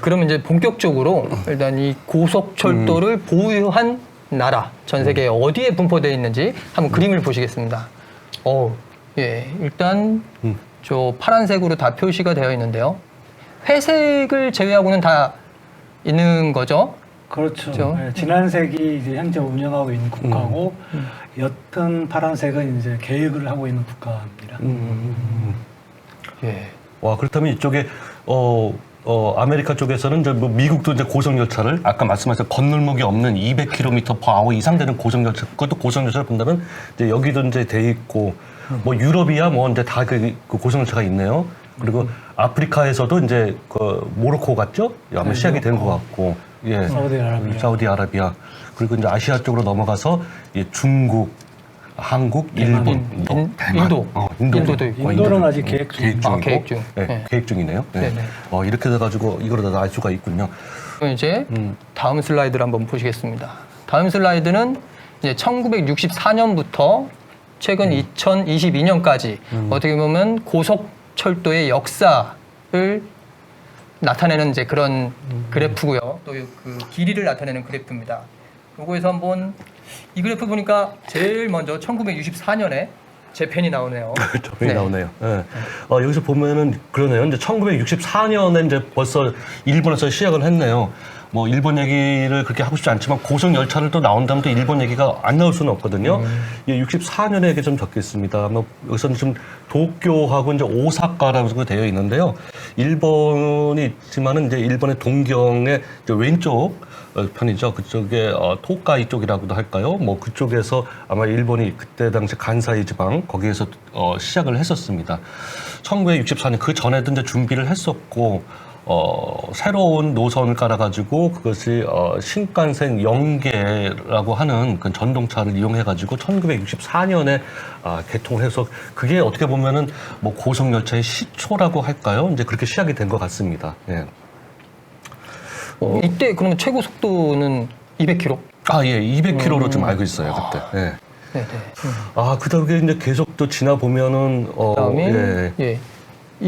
그러면 이제 본격적으로 일단 이 고속철도를 보유한 나라 전 세계 어디에 분포되어 있는지 한번 그림을 보시겠습니다. 어, 예, 일단 음. 저 파란색으로 다 표시가 되어 있는데요. 회색을 제외하고는 다 있는 거죠. 그렇죠. 그렇죠. 네, 진한색이 이제 현재 운영하고 있는 국가고 옅은 파란색은 이제 계획을 하고 있는 국가입니다. 예. 와 그렇다면 이쪽에 어, 어 아메리카 쪽에서는 이제 뭐 미국도 이제 고속 열차를 아까 말씀하신 건널목이 없는 200km/h 이상 되는 고속 열차 그것도 고속 열차를 본다면 이제 여기도 이제 돼 있고 뭐 유럽이야 뭐 이제 다그 그 고속 열차가 있네요. 그리고 아프리카에서도 이제 그 모로코 같죠? 아마 네, 시작이 된 것. 같고 예 사우디아라비아. 사우디아라비아 그리고 이제 아시아 쪽으로 넘어가서 예, 중국 한국, 일본, 인- 인도, 인- 대만. 인도. 어, 인도. 인도도 있고. 어, 인도는 아직. 계획 중. 계획 중이고. 아, 계획 중. 네, 네. 계획 중이네요. 네. 네네. 어, 이렇게 돼가지고 이걸 다알 수가 있군요. 그럼 이제 음. 다음 슬라이드를 한번 보시겠습니다. 다음 슬라이드는 이제 1964년부터 최근 2022년까지 어떻게 보면 고속철도의 역사를 나타내는 이제 그런 그래프고요. 또 그 길이를 나타내는 그래프입니다. 요거에서 한번 이 그래프 보니까 제일 먼저 1964년에 제 펜이 나오네요. 저편이 네. 나오네요. 예. 어, 여기서 보면은 그러네요. 이제 1964년에 이제 벌써 일본에서 시작을 했네요. 뭐 일본 얘기를 그렇게 하고 싶지 않지만 고속 열차를 또 나온다면 또 일본 얘기가 안 나올 수는 없거든요. 예, 64년에 이게 좀 적겠습니다. 뭐 여기서는 지금 도쿄하고 이제 오사카라고 되어 있는데요. 일본이 있지만은 이제 일본의 동경의 이제 왼쪽 어, 편이죠. 그쪽에 어, 토카이 쪽이라고도 할까요? 뭐 그쪽에서 아마 일본이 그때 당시 간사이 지방 거기에서 어, 시작을 했었습니다. 1964년 그 전에도 이제 준비를 했었고 어, 새로운 노선을 깔아가지고 그것이 어, 신칸센 영계라고 하는 그 전동차를 이용해가지고 1964년에 아, 개통을 해서 그게 어떻게 보면은 뭐 고속 열차의 시초라고 할까요? 이제 그렇게 시작이 된 것 같습니다. 예. 어, 이때 그러면 최고 속도는 200km? 아, 예, 200km로 좀 알고 있어요, 그때. 예. 네, 네. 아, 그 다음에 이제 계속 또 지나 보면은, 어, 그다음에 예. 예.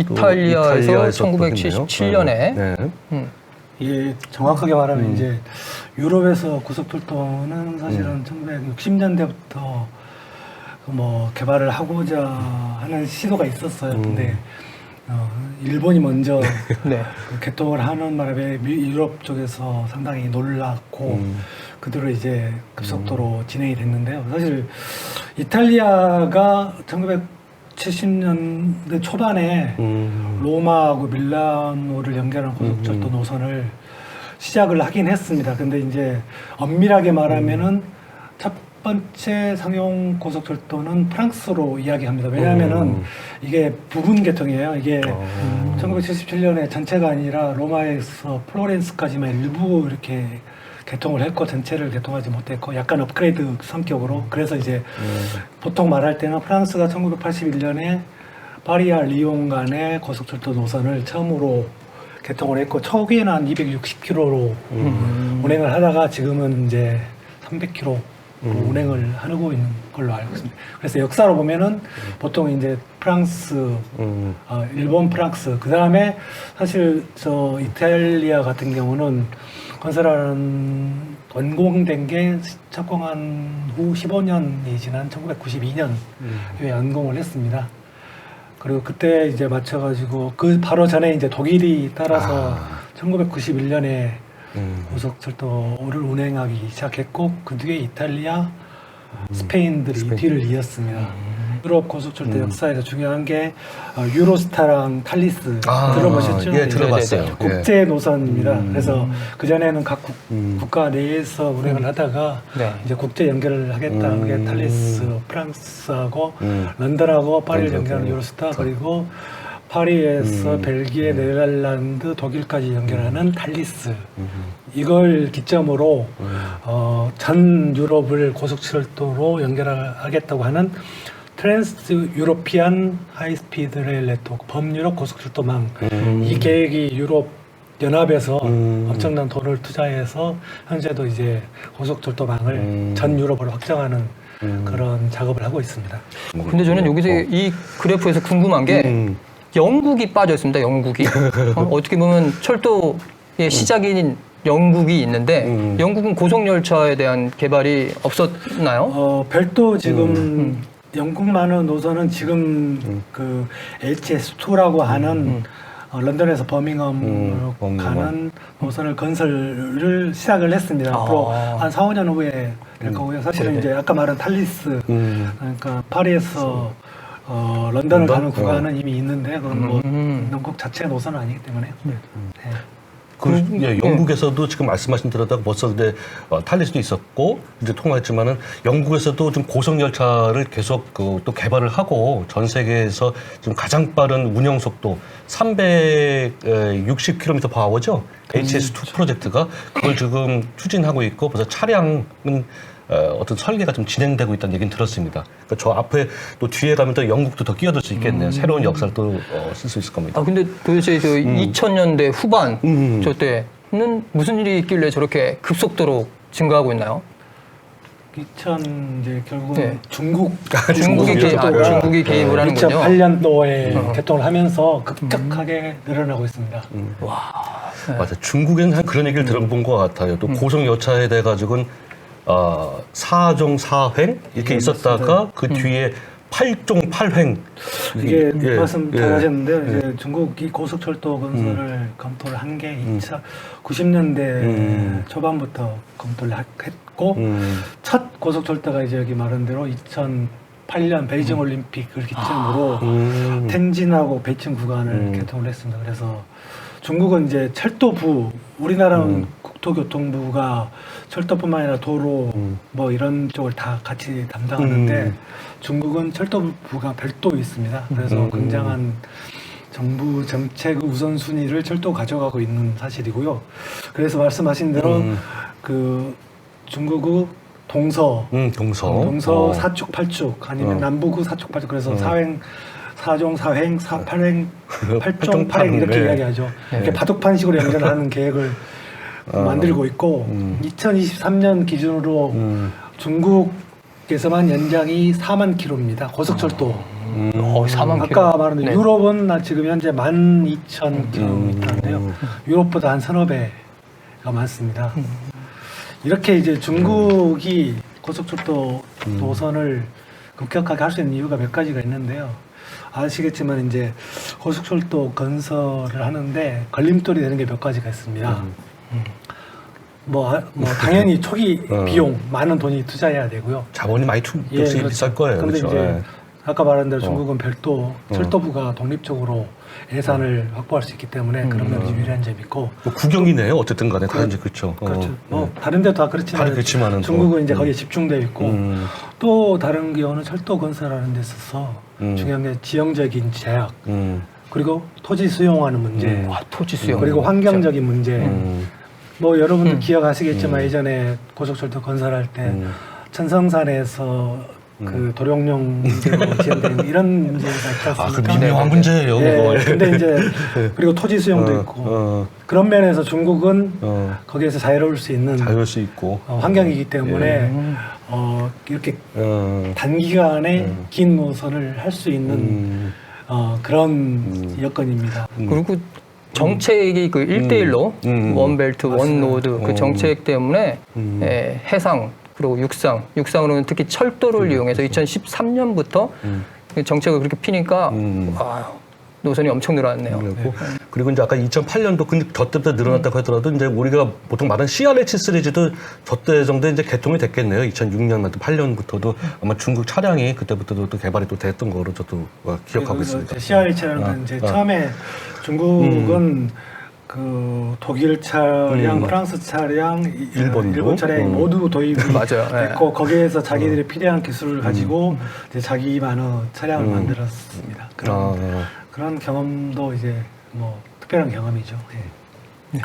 또 이탈리아에서 이탈리아에서 또 1977년에 했네요. 네. 음, 이게 정확하게 말하면 이제 유럽에서 고속철도는 사실은 1960년대부터 뭐 개발을 하고자 하는 시도가 있었어요. 근데 어, 일본이 먼저 네. 그 개통을 하는 바람에 미- 유럽 쪽에서 상당히 놀랐고 그대로 이제 급속도로 진행이 됐는데요. 사실 이탈리아가 1970년대 초반에 음, 로마하고 밀라노를 연결하는 고속철도 노선을 시작을 하긴 했습니다. 근데 이제 엄밀하게 말하면은 첫 번째 상용 고속철도는 프랑스로 이야기합니다. 왜냐하면은 음. 이게 부분 개통이에요. 이게 어. 1977년에 전체가 아니라 로마에서 플로렌스까지만 일부 이렇게 개통을 했고 전체를 개통하지 못했고 약간 업그레이드 성격으로 그래서 이제 보통 말할 때는 프랑스가 1981년에 파리와 리옹 간의 고속철도 노선을 처음으로 개통을 했고 초기에는 한 260km로 운행을 하다가 지금은 이제 300km 운행을 하고 있는 걸로 알고 있습니다. 그래서 역사로 보면은 보통 이제 프랑스, 음, 어, 일본, 프랑스 그 다음에 사실 저 이탈리아 같은 경우는 건설하는 완공된 게 착공한 후 15년이 지난 1992년 에 완공을 했습니다. 그리고 그때 이제 맞춰가지고 그 바로 전에 이제 독일이 따라서 1991년에 음. 고속철도를 운행하기 시작했고 그 뒤에 이탈리아, 스페인들이 스페인. 뒤를 이었습니다. 유럽 고속철도 역사에서 중요한 게 어, 유로스타랑 탈리스 아, 들어보셨죠? 예, 들어봤어요. 네, 네, 예. 국제 노선입니다. 음. 그래서 그 전에는 각 국, 음. 가 내에서 운행을 하다가 네. 이제 국제 연결을 하겠다. 음. 그게 탈리스 프랑스하고 음. 런던하고 파리를 런던, 연결하는 네. 유로스타 그리고 파리에서 음. 벨기에, 네덜란드, 독일까지 연결하는 탈리스 음. 이걸 기점으로 어, 전 유럽을 고속철도로 연결하겠다고 하는 트랜스 유로피안 하이스피드 레일 네트워크 범유럽 고속철도망 이 계획이 유럽 연합에서 음. 엄청난 돈을 투자해서 현재도 이제 고속철도망을 음. 전 유럽으로 확장하는 음. 그런 작업을 하고 있습니다. 근데 저는 여기서 이 그래프에서 궁금한 게 음. 영국이 빠져 있습니다. 영국이 어, 어떻게 보면 철도 시작인 영국이 있는데 음. 영국은 고속 열차에 대한 개발이 없었나요? 어, 별도 지금 음. 영국만은 노선은 지금 그 HS2라고 하는 어, 런던에서 버밍엄으로 음, 버밍엄. 가는 노선을 건설을 시작을 했습니다. 앞으로 아. 한 4, 5년 후에 될 거고요. 사실은 네네. 이제 아까 말한 탈리스 음. 그러니까 파리에서 어, 런던을 런던? 가는 구간은 이미 있는데 그건 뭐 음. 영국 자체 노선은 아니기 때문에 네. 그, 예, 영국에서도 지금 말씀하신 대로 다 벌써 근데 어, 탈리스도 있었고 이제 통화했지만은 영국에서도 좀 고속 열차를 계속 그, 또 개발을 하고 전 세계에서 지금 가장 빠른 운영 속도 360km per hour죠. HS2 프로젝트가 그걸 지금 추진하고 있고 벌써 차량은 어, 어떤 설계가 좀 진행되고 있다는 얘기는 들었습니다. 그러니까 저 앞에 또 뒤에 가면 또 영국도 더 끼어들 수 있겠네요. 새로운 역사를 또 쓸 수 있을 겁니다. 아 근데 도대체 그 2000년대 후반 음. 저 때는 무슨 일이 있길래 저렇게 급속도로 증가하고 있나요? 2000 이제 결국은 네. 중국 중국이 개, 아, 중국이 개입을 하는군요. 2008년도에 개통을 하면서 급격하게 늘어나고 있습니다. 맞아. 중국에는 한 그런 얘기를 들어본 것 같아요. 또 고속 열차에 대해 가지고는 어, 4종 4횡 이렇게 예, 있었다가 그 뒤에 8종 8횡 이게 예, 말씀 예. 잘하셨는데 이제 중국 이 고속철도 건설을 검토를 한 게 2차 90년대 음. 초반부터 검토를 하- 했고 음, 첫 고속철도가 이제 여기 말한 대로 2008년 베이징 올림픽을 기점으로 음. 텐진하고 베이징 구간을 음. 개통을 했습니다. 그래서 중국은 이제 철도부, 우리나라는 음. 국토교통부가 철도뿐만 아니라 도로 음. 뭐 이런 쪽을 다 같이 담당하는데 음. 중국은 철도부가 별도 있습니다. 그래서 음. 굉장한 정부 정책 우선순위를 철도가 가져가고 있는 사실이고요. 그래서 말씀하신 대로 음. 그 중국의 동서 음, 동서. 동서 어. 사축 팔축 아니면 어. 남북의 사축 팔축 그래서 어. 사횡 사종 사횡 사팔횡 팔종 팔종 팔횡 이렇게 네. 이야기하죠. 네. 이렇게 바둑판식으로 연결하는 계획을 어. 만들고 있고 음. 2023년 기준으로 음. 중국에서만 연장이 4만 킬로입니다. 고속철도. 음. 어, 4만 킬로. 아까 말한 네. 유럽은 나 지금 현재 12,000킬로미터인데요. 음. 유럽보다 한 서너 배가 많습니다. 음. 이렇게 이제 중국이 고속철도 음. 노선을 급격하게 할 수 있는 이유가 몇 가지가 있는데요. 아시겠지만 이제 고속철도 건설을 하는데 걸림돌이 되는 게 몇 가지가 있습니다. 뭐, 아- 뭐 당연히 초기 어. 비용 많은 돈이 투자해야 되고요. 자본이 많이 투, 예, 그렇죠. 비쌀 거예요. 그런데 그렇죠. 이제 예. 아까 말한 대로 어. 중국은 별도 철도부가 독립적으로 예산을 확보할 수 있기 때문에 그런 면에서 유리한 점이 있고 뭐 구경이네요. 어쨌든 간에 다 이제 그렇죠. 어. 그렇죠. 뭐 다른 데도 다 그렇지만 다 그렇지만은 중국은 또, 이제 음. 거기에 집중되어 있고 음. 또 다른 경우는 철도 건설하는 데 있어서 음. 중요한 게 지형적인 제약 음. 그리고 토지 수용하는 문제 음. 와, 토지 수용. 그리고 환경적인 문제 음. 뭐 여러분들 음. 기억하시겠지만 음. 예전에 고속철도 건설할 때 음. 천성산에서 그 도룡뇽으로 지연된 이런 문제가 있지 아, 그 않습니까? 미묘한 네, 문제예요. 그거. 예, 근데 이제 그리고 토지 수용도 어, 있고 어, 그런 면에서 중국은 어. 거기에서 자유로울 수 있는 자유할 수 있고. 어, 환경이기 때문에 예. 어, 이렇게 어. 단기간에 긴 노선을 할 수 있는 음. 어, 그런 여건입니다. 그리고 정책이 그 1대1로 음. 원벨트, 맞습니다. 원로드 그 어. 정책 때문에 음. 예, 해상 그리고 육상, 육상으로는 특히 철도를 이용해서 2013년부터 음. 정책을 그렇게 피니까 음. 아, 노선이 엄청 늘어났네요. 그리고, 그리고 이제 아까 2008년도 근데 저 때부터 늘어났다고 하더라도 이제 우리가 보통 말하는 CRH 시리즈도 저때 정도 이제 개통이 됐겠네요. 2006년, 8년부터도 아마 중국 차량이 그때부터도 또 개발이 또 됐던 거로 저도 어, 기억하고 있습니다. CRH라는 아, 건 이제 아. 처음에 중국은 그 독일 차량, 음. 프랑스 차량, 이- 일본도? 일본 차량 이 음. 모두 도입이 맞아요. 예. 됐고 거기에서 자기들이 필요한 기술을 가지고 이제 자기만의 차량을 음. 만들었습니다. 그런 아, 그런 경험도 이제 뭐 특별한 경험이죠. 예.